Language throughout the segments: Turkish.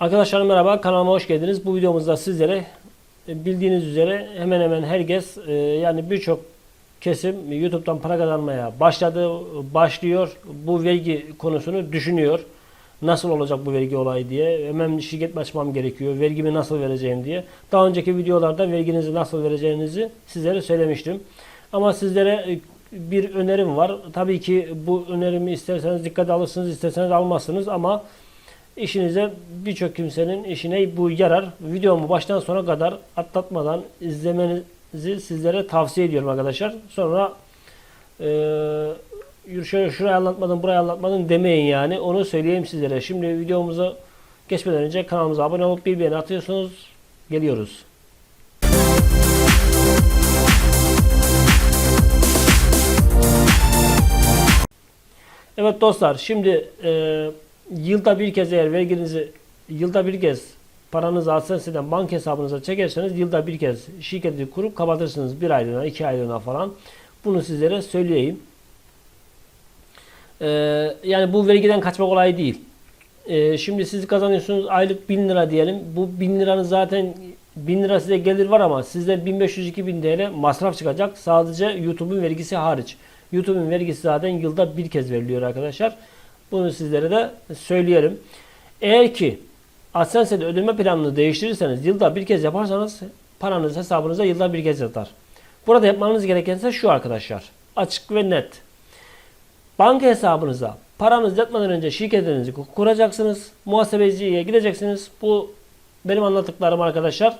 Arkadaşlar merhaba kanalıma hoş geldiniz. Bu videomuzda sizlere e, bildiğiniz üzere hemen hemen herkes e, yani birçok kesim YouTube'dan para kazanmaya başladı, başlıyor. Bu vergi konusunu düşünüyor. Nasıl olacak bu vergi olayı diye. Hemen şirket mi açmam gerekiyor. Vergimi nasıl vereceğim diye. Daha önceki videolarda verginizi nasıl vereceğinizi sizlere söylemiştim. Ama sizlere e, bir önerim var. Tabii ki bu önerimi isterseniz dikkate alırsınız, isterseniz almazsınız ama işinize birçok kimsenin işine bu yarar. Videomu baştan sona kadar atlatmadan izlemenizi sizlere tavsiye ediyorum arkadaşlar. Sonra eee şöyle şurayı anlatmadım, burayı anlatmadım demeyin yani. Onu söyleyeyim sizlere. Şimdi videomuza geçmeden önce kanalımıza abone olup bir atıyorsunuz. Geliyoruz. Evet dostlar şimdi e, yılda bir kez eğer verginizi yılda bir kez paranızı AdSense'den banka hesabınıza çekerseniz yılda bir kez şirketi kurup kapatırsınız. Bir aylığına iki aylığına falan. Bunu sizlere söyleyeyim. E, yani bu vergiden kaçmak kolay değil. E, şimdi siz kazanıyorsunuz aylık 1000 lira diyelim. Bu 1000 liranın zaten 1000 lira size gelir var ama sizde 1500-2000 TL masraf çıkacak. Sadece YouTube'un vergisi hariç. YouTube'un vergisi zaten yılda bir kez veriliyor arkadaşlar. Bunu sizlere de söyleyelim. Eğer ki AdSense'de ödeme planını değiştirirseniz yılda bir kez yaparsanız paranız hesabınıza yılda bir kez yatar. Burada yapmanız gereken ise şu arkadaşlar. Açık ve net. Banka hesabınıza paranız yatmadan önce şirketinizi kuracaksınız. Muhasebeciye gideceksiniz. Bu benim anlattıklarım arkadaşlar.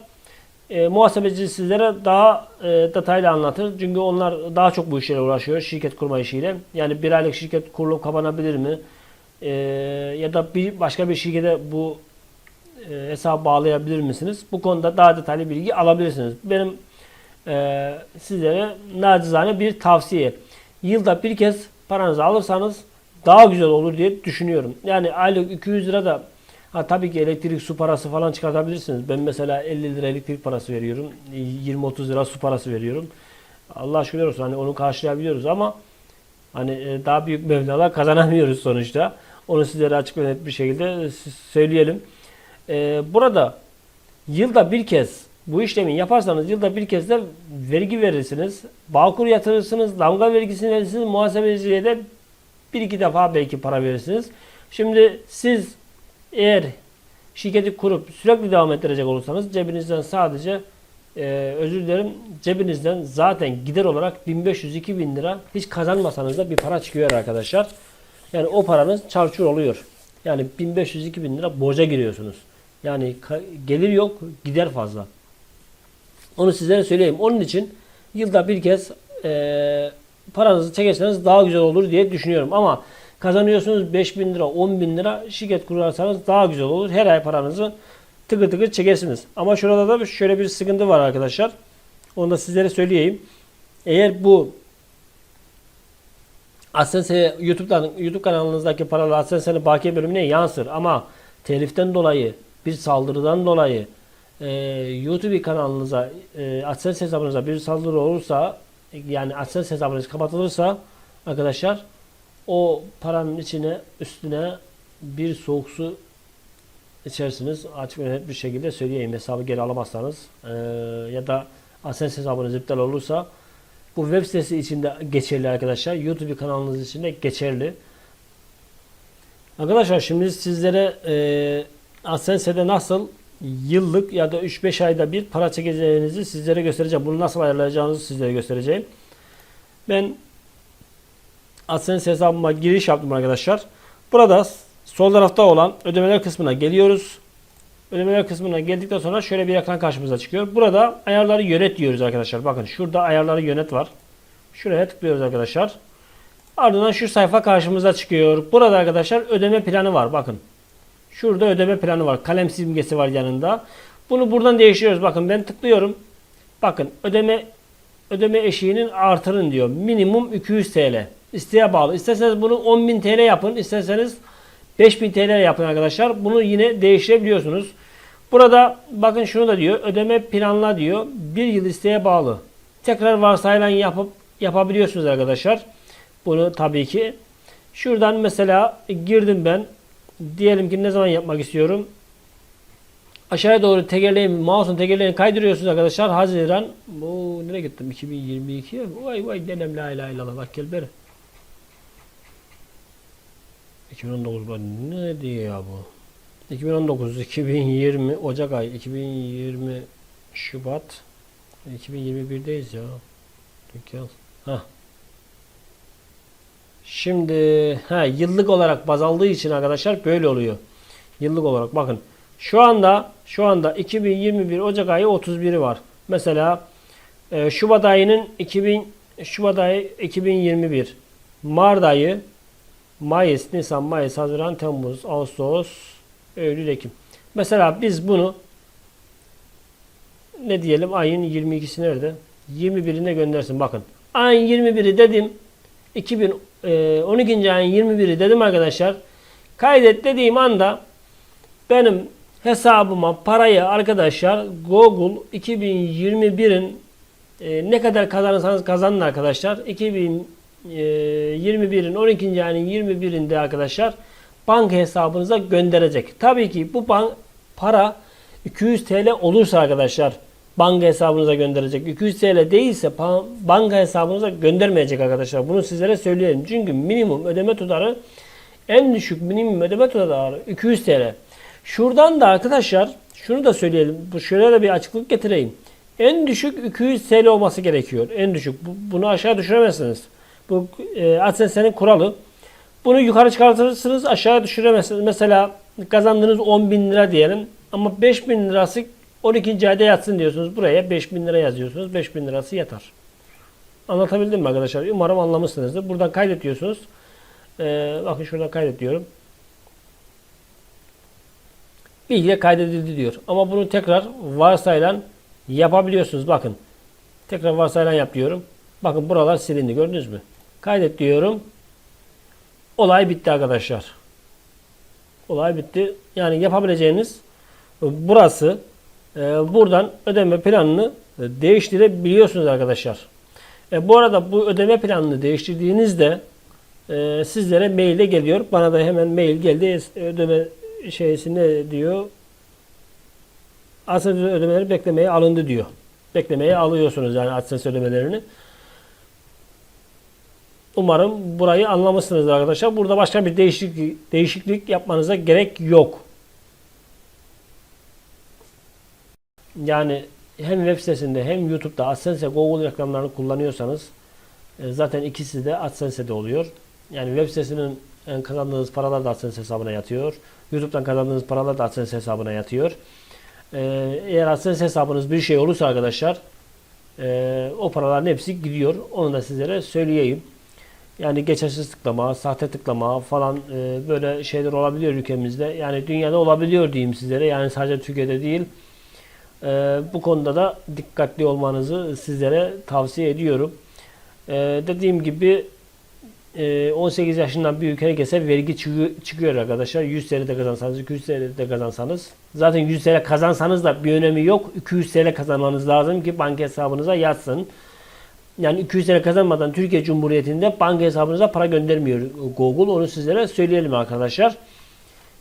E, muhasebeci sizlere daha e, detaylı anlatır. Çünkü onlar daha çok bu işlere uğraşıyor. Şirket kurma işiyle. Yani bir aylık şirket kurulup kapanabilir mi? E, ya da bir başka bir şirkete bu e, hesabı bağlayabilir misiniz? Bu konuda daha detaylı bilgi alabilirsiniz. Benim e, sizlere nacizane bir tavsiye. Yılda bir kez paranızı alırsanız daha güzel olur diye düşünüyorum. Yani aylık 200 lira da Ha, tabii ki elektrik su parası falan çıkartabilirsiniz. Ben mesela 50 lira elektrik parası veriyorum. 20-30 lira su parası veriyorum. Allah şükürler olsun hani onu karşılayabiliyoruz ama hani e, daha büyük mevlalar kazanamıyoruz sonuçta. Onu sizlere açık ve net bir şekilde söyleyelim. Ee, burada yılda bir kez bu işlemi yaparsanız yılda bir kez de vergi verirsiniz. Bağkur yatırırsınız. Damga vergisini verirsiniz. Muhasebeciye de bir iki defa belki para verirsiniz. Şimdi siz eğer şirketi kurup sürekli devam ettirecek olursanız cebinizden sadece e, özür dilerim cebinizden zaten gider olarak 1500-2000 lira hiç kazanmasanız da bir para çıkıyor arkadaşlar. Yani o paranız çarçur oluyor. Yani 1500-2000 lira borca giriyorsunuz. Yani gelir yok gider fazla. Onu sizlere söyleyeyim. Onun için yılda bir kez e, paranızı çekerseniz daha güzel olur diye düşünüyorum. Ama kazanıyorsunuz 5 bin lira 10 bin lira şirket kurarsanız daha güzel olur. Her ay paranızı tıkır tıkır çekersiniz. Ama şurada da şöyle bir sıkıntı var arkadaşlar. Onu da sizlere söyleyeyim. Eğer bu AdSense YouTube'dan YouTube kanalınızdaki paralar AdSense'nin bakiye bölümüne yansır ama teliften dolayı bir saldırıdan dolayı e, YouTube kanalınıza e, AdSense hesabınıza bir saldırı olursa yani AdSense hesabınız kapatılırsa arkadaşlar o paranın içine üstüne bir soğuk su içersiniz. Açık net bir şekilde söyleyeyim. Hesabı geri alamazsanız e, ya da AdSense hesabınız iptal olursa bu web sitesi içinde geçerli arkadaşlar. YouTube kanalınız içinde geçerli. Arkadaşlar şimdi sizlere e, AdSense'de nasıl yıllık ya da 3-5 ayda bir para çekeceğinizi sizlere göstereceğim. Bunu nasıl ayarlayacağınızı sizlere göstereceğim. Ben AdSense hesabıma giriş yaptım arkadaşlar. Burada sol tarafta olan ödemeler kısmına geliyoruz. Ödemeler kısmına geldikten sonra şöyle bir ekran karşımıza çıkıyor. Burada ayarları yönet diyoruz arkadaşlar. Bakın şurada ayarları yönet var. Şuraya tıklıyoruz arkadaşlar. Ardından şu sayfa karşımıza çıkıyor. Burada arkadaşlar ödeme planı var. Bakın. Şurada ödeme planı var. Kalem simgesi var yanında. Bunu buradan değiştiriyoruz. Bakın ben tıklıyorum. Bakın ödeme ödeme eşiğinin artırın diyor. Minimum 200 TL. İsteğe bağlı. İsterseniz bunu 10.000 TL yapın. İsterseniz 5000 TL yapın arkadaşlar. Bunu yine değiştirebiliyorsunuz. Burada bakın şunu da diyor. Ödeme planla diyor. Bir yıl isteğe bağlı. Tekrar varsayılan yapıp yapabiliyorsunuz arkadaşlar. Bunu tabii ki. Şuradan mesela girdim ben. Diyelim ki ne zaman yapmak istiyorum? Aşağıya doğru tekerleğin, mouse'un tekerleğini kaydırıyorsunuz arkadaşlar. Haziran, bu nereye gittim? 2022. Vay vay denem la ilahe illallah bak gel beri. 2019 bu ne diyor ya bu? 2019, 2020 Ocak ayı, 2020 Şubat, 2021'deyiz ya. Dükkan. Ha. Şimdi ha yıllık olarak baz aldığı için arkadaşlar böyle oluyor. Yıllık olarak bakın. Şu anda şu anda 2021 Ocak ayı 31'i var. Mesela e, Şubat ayının 2000 Şubat ayı 2021 Mart ayı Mayıs, Nisan, Mayıs, Haziran, Temmuz, Ağustos, Eylül, Ekim. Mesela biz bunu ne diyelim ayın 22'si nerede? 21'ine göndersin. Bakın. Ayın 21'i dedim. 2012. ayın 21'i dedim arkadaşlar. Kaydet dediğim anda benim hesabıma parayı arkadaşlar Google 2021'in e, ne kadar kazanırsanız kazanın arkadaşlar. 2021'in 12. ayının 21'inde arkadaşlar banka hesabınıza gönderecek. Tabii ki bu bank para 200 TL olursa arkadaşlar banka hesabınıza gönderecek. 200 TL değilse banka hesabınıza göndermeyecek arkadaşlar. Bunu sizlere söyleyelim. Çünkü minimum ödeme tutarı en düşük minimum ödeme tutarı 200 TL. Şuradan da arkadaşlar şunu da söyleyelim. Bu şöyle de bir açıklık getireyim. En düşük 200 TL olması gerekiyor. En düşük. Bu- bunu aşağı düşüremezsiniz. Bu e, AdSense'nin kuralı. Bunu yukarı çıkartırsınız aşağı düşüremezsiniz. Mesela kazandığınız 10 bin lira diyelim. Ama 5 bin lirası 12. ayda yatsın diyorsunuz. Buraya 5 bin lira yazıyorsunuz. 5 bin lirası yatar. Anlatabildim mi arkadaşlar? Umarım anlamışsınızdır. Buradan kaydediyorsunuz. Ee, bakın şuradan kaydediyorum. Bilgi kaydedildi diyor. Ama bunu tekrar varsayılan yapabiliyorsunuz. Bakın. Tekrar varsayılan yap diyorum. Bakın buralar silindi. Gördünüz mü? Kaydet diyorum. Olay bitti arkadaşlar. Olay bitti. Yani yapabileceğiniz burası. Ee, buradan ödeme planını e, değiştirebiliyorsunuz arkadaşlar. E, bu arada bu ödeme planını değiştirdiğinizde e, sizlere maille geliyor. Bana da hemen mail geldi. Ödeme şeysi ne diyor? AdSense ödemeleri beklemeye alındı diyor. Beklemeye alıyorsunuz yani AdSense ödemelerini. Umarım burayı anlamışsınızdır arkadaşlar. Burada başka bir değişiklik, değişiklik yapmanıza gerek yok. Yani hem web sitesinde hem YouTube'da AdSense Google reklamlarını kullanıyorsanız e, zaten ikisi de AdSense'de oluyor. Yani web sitesinin e, kazandığınız paralar da AdSense hesabına yatıyor. YouTube'dan kazandığınız paralar da AdSense hesabına yatıyor. E, Eğer AdSense hesabınız bir şey olursa arkadaşlar o paraların hepsi gidiyor. Onu da sizlere söyleyeyim. Yani geçersiz tıklama, sahte tıklama falan e, böyle şeyler olabiliyor ülkemizde. Yani dünyada olabiliyor diyeyim sizlere. Yani sadece Türkiye'de değil. E, bu konuda da dikkatli olmanızı sizlere tavsiye ediyorum. E, dediğim gibi e, 18 yaşından büyük herkese vergi çıkıyor, arkadaşlar. 100 TL de kazansanız, 200 TL de kazansanız. Zaten 100 TL kazansanız da bir önemi yok. 200 TL kazanmanız lazım ki banka hesabınıza yatsın. Yani 200 TL kazanmadan Türkiye Cumhuriyeti'nde banka hesabınıza para göndermiyor Google. Onu sizlere söyleyelim arkadaşlar.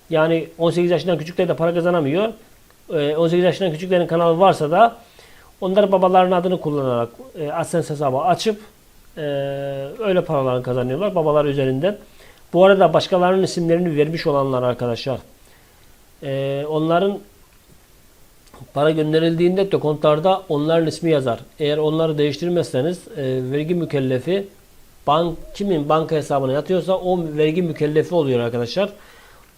Yani 18 yaşından küçükler de para kazanamıyor. Ee, 18 yaşından küçüklerin kanalı varsa da onlar babaların adını kullanarak e, AdSense hesabı açıp e, öyle paralarını kazanıyorlar babalar üzerinden. Bu arada başkalarının isimlerini vermiş olanlar arkadaşlar. e, onların para gönderildiğinde dekontlarda onların ismi yazar. Eğer onları değiştirmezseniz e, vergi mükellefi bank kimin banka hesabına yatıyorsa o vergi mükellefi oluyor arkadaşlar.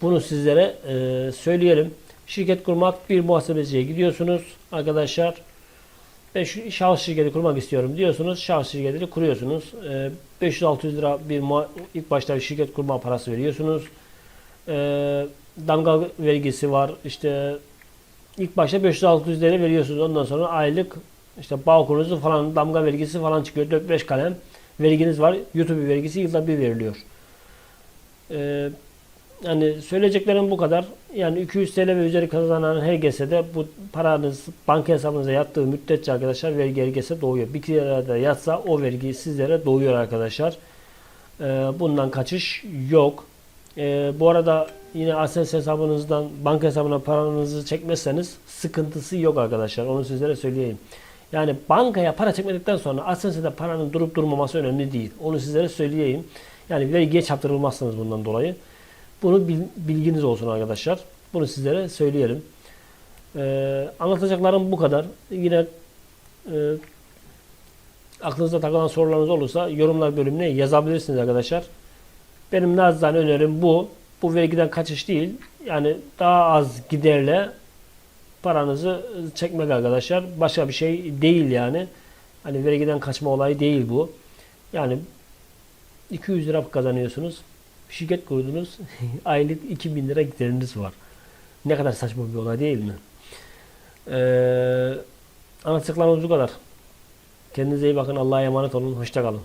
Bunu sizlere e, söyleyelim. Şirket kurmak bir muhasebeciye gidiyorsunuz arkadaşlar. Ben şu şahıs şirketi kurmak istiyorum diyorsunuz. Şahıs şirketini kuruyorsunuz. E, 500-600 lira bir ilk başta bir şirket kurma parası veriyorsunuz. E, damga vergisi var. İşte İlk başta 500-600 lira veriyorsunuz. Ondan sonra aylık işte bağkurunuzu falan damga vergisi falan çıkıyor. 4-5 kalem verginiz var. YouTube vergisi yılda bir veriliyor. Ee, yani söyleyeceklerim bu kadar. Yani 200 TL ve üzeri kazanan herkese de bu paranız banka hesabınıza yattığı müddetçe arkadaşlar vergi herkese doğuyor. Bir kere yatsa o vergi sizlere doğuyor arkadaşlar. Ee, bundan kaçış yok. Ee, bu arada yine ASES hesabınızdan banka hesabına paranızı çekmezseniz sıkıntısı yok arkadaşlar. Onu sizlere söyleyeyim. Yani bankaya para çekmedikten sonra ASES'de paranın durup durmaması önemli değil. Onu sizlere söyleyeyim. Yani vergiye çarptırılmazsınız bundan dolayı. Bunu bil- bilginiz olsun arkadaşlar. Bunu sizlere söyleyelim. Ee, anlatacaklarım bu kadar. Yine e, aklınızda takılan sorularınız olursa yorumlar bölümüne yazabilirsiniz arkadaşlar. Benim naçizane önerim bu. Bu vergiden kaçış değil. Yani daha az giderle paranızı çekmek arkadaşlar. Başka bir şey değil yani. Hani vergiden kaçma olayı değil bu. Yani 200 lira kazanıyorsunuz. Şirket kurdunuz. Aylık 2000 lira gideriniz var. Ne kadar saçma bir olay değil mi? Ee, anlatacaklarımız bu kadar. Kendinize iyi bakın. Allah'a emanet olun. Hoşça kalın.